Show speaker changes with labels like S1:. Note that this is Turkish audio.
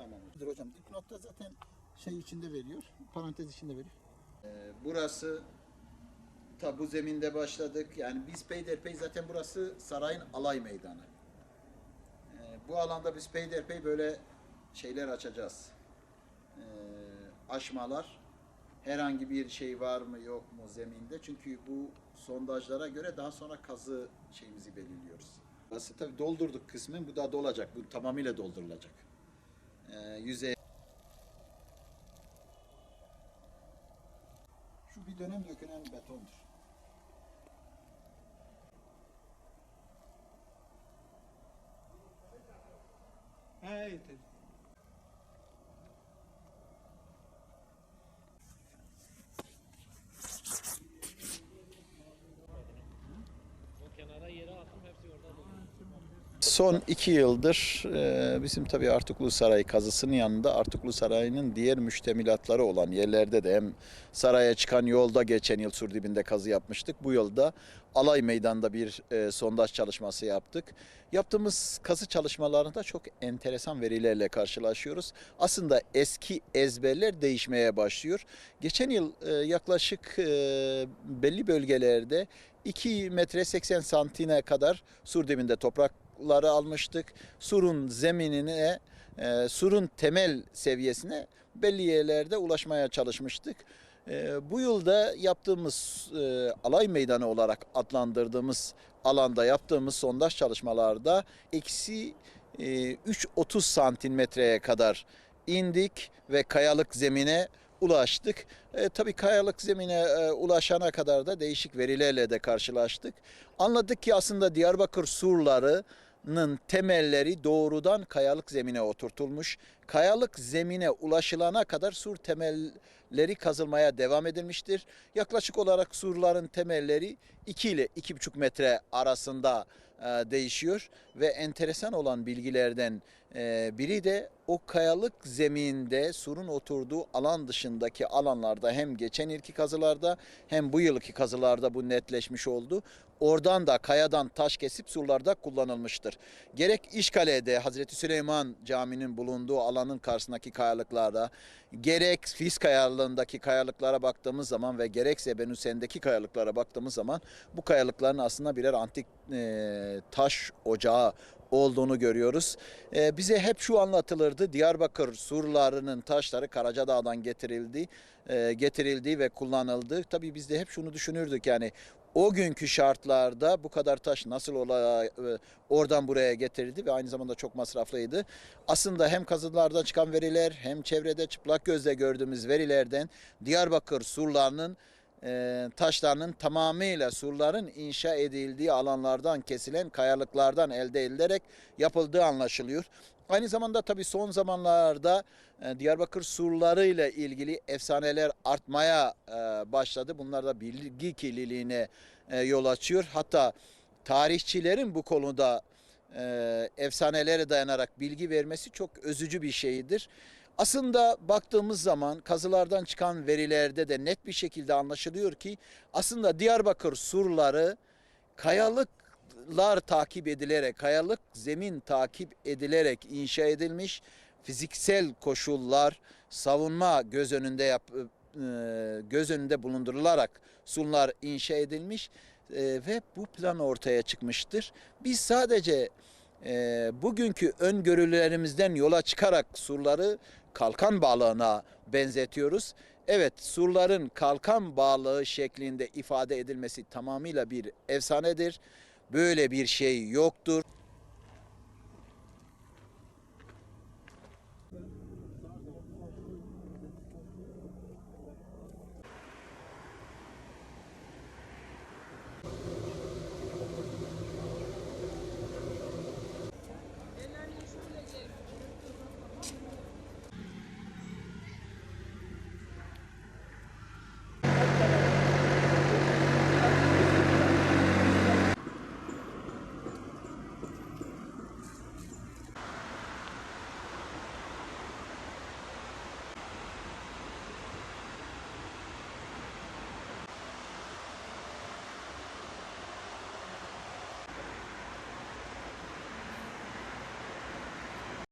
S1: Tamam. Hocam dipnotta zaten şey içinde veriyor. Parantez içinde veriyor. Ee, burası tabu zeminde başladık. Yani biz peyderpey zaten burası sarayın alay meydanı. Ee, bu alanda biz peyderpey böyle şeyler açacağız. Ee, aşmalar. Herhangi bir şey var mı yok mu zeminde? Çünkü bu sondajlara göre daha sonra kazı şeyimizi belirliyoruz. Burası tabii doldurduk kısmen. Bu da dolacak. Bu tamamıyla doldurulacak. Ee, yüzey Şu bir dönem dökülen betondur. Son iki yıldır e, bizim tabii Artuklu Sarayı kazısının yanında Artuklu Sarayı'nın diğer müştemilatları olan yerlerde de hem saraya çıkan yolda geçen yıl sur dibinde kazı yapmıştık. Bu yılda Alay Meydan'da bir e, sondaj çalışması yaptık. Yaptığımız kazı çalışmalarında çok enteresan verilerle karşılaşıyoruz. Aslında eski ezberler değişmeye başlıyor. Geçen yıl e, yaklaşık belli bölgelerde 2 metre 80 santine kadar sur dibinde toprakları almıştık. Surun zeminine, e, surun temel seviyesine belli yerlerde ulaşmaya çalışmıştık. E, bu yılda yaptığımız e, alay meydanı olarak adlandırdığımız alanda yaptığımız sondaj çalışmalarda eksi e, 3.30 santimetreye kadar indik ve kayalık zemine ulaştık. E, tabii kayalık zemine e, ulaşana kadar da değişik verilerle de karşılaştık. Anladık ki aslında Diyarbakır surlarının temelleri doğrudan kayalık zemine oturtulmuş. Kayalık zemine ulaşılana kadar sur temelleri kazılmaya devam edilmiştir. Yaklaşık olarak surların temelleri 2 ile 2,5 metre arasında e, değişiyor ve enteresan olan bilgilerden e, biri de o kayalık zeminde surun oturduğu alan dışındaki alanlarda hem geçen yılki kazılarda hem bu yılki kazılarda bu netleşmiş oldu. Oradan da kayadan taş kesip surlarda kullanılmıştır. Gerek İşkale'de Hazreti Süleyman Camii'nin bulunduğu alanın karşısındaki kayalıklarda, gerek Fis kayalığındaki kayalıklara baktığımız zaman ve gerekse Benüsen'deki kayalıklara baktığımız zaman bu kayalıkların aslında birer antik e, taş ocağı olduğunu görüyoruz. E, bize hep şu anlatılırdı. Diyarbakır surlarının taşları Karacadağ'dan getirildi, e, getirildi ve kullanıldı. Tabii biz de hep şunu düşünürdük yani o günkü şartlarda bu kadar taş nasıl ola, e, oradan buraya getirildi ve aynı zamanda çok masraflıydı. Aslında hem kazılardan çıkan veriler hem çevrede çıplak gözle gördüğümüz verilerden Diyarbakır surlarının e, taşlarının tamamıyla surların inşa edildiği alanlardan kesilen kayalıklardan elde edilerek yapıldığı anlaşılıyor. Aynı zamanda tabii son zamanlarda e, Diyarbakır surları ile ilgili efsaneler artmaya e, başladı. Bunlar da bilgi kirliliğine e, yol açıyor. Hatta tarihçilerin bu konuda efsanelere dayanarak bilgi vermesi çok özücü bir şeydir. Aslında baktığımız zaman kazılardan çıkan verilerde de net bir şekilde anlaşılıyor ki aslında Diyarbakır surları kayalıklar takip edilerek, kayalık zemin takip edilerek inşa edilmiş. Fiziksel koşullar, savunma göz önünde yap, e, göz önünde bulundurularak surlar inşa edilmiş e, ve bu plan ortaya çıkmıştır. Biz sadece e, bugünkü öngörülerimizden yola çıkarak surları kalkan balığına benzetiyoruz. Evet surların kalkan balığı şeklinde ifade edilmesi tamamıyla bir efsanedir. Böyle bir şey yoktur.